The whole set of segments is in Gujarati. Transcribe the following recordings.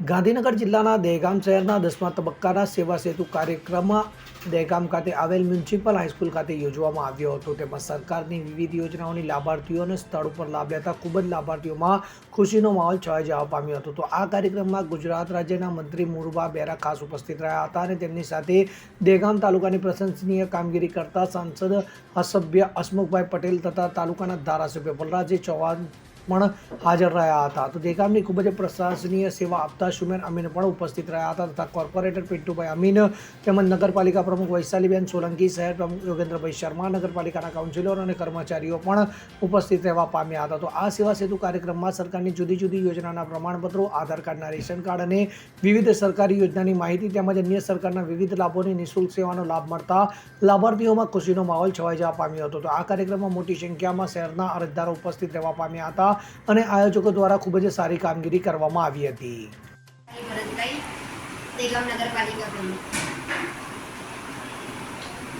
ગાંધીનગર જિલ્લાના દહેગામ શહેરના દસમા તબક્કાના સેવા સેતુ કાર્યક્રમ દહેગામ ખાતે આવેલ મ્યુનિસિપલ હાઈસ્કૂલ ખાતે યોજવામાં આવ્યો હતો. તેમાં સરકારની વિવિધ યોજનાઓની લાભાર્થીઓને સ્થળ ઉપર લાભ લેતા ખૂબ જ લાભાર્થીઓમાં ખુશીનો માહોલ છવાઈ જવા પામ્યો હતો. તો આ કાર્યક્રમમાં ગુજરાત રાજ્યના મંત્રી મુરબા બેરા ખાસ ઉપસ્થિત રહ્યા હતા અને તેમની સાથે દહેગામ તાલુકાની પ્રશંસનીય કામગીરી કરતા સાંસદ અસભ્ય હસમુખભાઈ પટેલ તથા તાલુકાના ધારાસભ્ય બલરાજજી ચૌહાણ પણ હાજર રહ્યા હતા. તો દેગામની ખૂબ જ પ્રશાસનીય સેવા આપતા સુમેર અમીન પણ ઉપસ્થિત રહ્યા હતા તથા કોર્પોરેટર પિન્ટુભાઈ અમીન તેમજ નગરપાલિકા પ્રમુખ વૈશાલીબેન સોલંકી, શહેર પ્રમુખ યોગેન્દ્રભાઈ શર્મા, નગરપાલિકાના કાઉન્સિલર અને કર્મચારીઓ પણ ઉપસ્થિત રહેવા પામ્યા હતા. તો આ સેવા સેતુ કાર્યક્રમમાં સરકારની જુદી જુદી યોજનાના પ્રમાણપત્રો, આધાર કાર્ડના રેશન કાર્ડ અને વિવિધ સરકારી યોજનાની માહિતી તેમજ અન્ય સરકારના વિવિધ લાભોની નિઃશુલ્ક સેવાનો લાભ મળતા લાભાર્થીઓમાં ખુશીનો માહોલ છવાઈ જવા પામ્યો હતો. તો આ કાર્યક્રમમાં મોટી સંખ્યામાં શહેરના અરજદારો ઉપસ્થિત રહેવા પામ્યા હતા. અને આયોજકો દ્વારા ખૂબ જ સારી કામગીરી કરવામાં આવી હતી.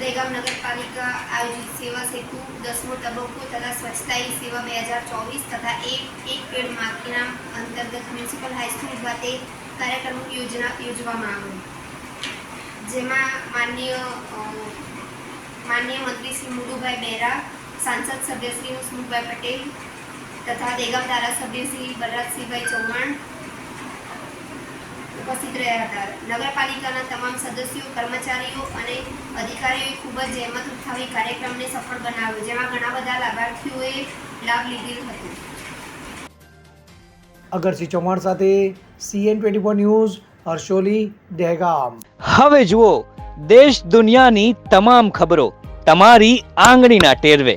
દેગામ નગરપાલિકા આયોજિત સેવા સેતુ, દસમો તબક્કો તથા સ્વચ્છતા સેવા બે હજાર ચોવીસ તથા એક એક પેડ માર્કીના અંતર્ગત મ્યુનિસિપલ હાઈસ્કૂલ ખાતે કાર્યક્રમ યોજના, યોજવામાં આવ્યો જેમાં માન્ય માન્ય મંત્રી શ્રી મુડુભાઈ બેરા સાંસદ સભ્ય શ્રી હસમુખભાઈ પટેલ તથા દેગામ ધારાસભ્યશ્રી બલરાજસિંહભાઈ ચૌહાણ ઉપસ્થિત રહ્યા હતા. નગરપાલિકાના તમામ સદસ્યો કર્મચારીઓ અને અધિકારીઓએ ખૂબ જ જહેમત ઉઠાવી કાર્યક્રમને સફળ બનાવ્યો જેમાં ઘણા બધા લાભાર્થીઓએ લાભ લીધેલ હતો. અગરસિંહ ચૌહાણ સાથે CN twenty four news Harsoli Dehgam. હવે જુઓ દેશ દુનિયાની તમામ ખબરો તમારી આંગળીના ટેરવે.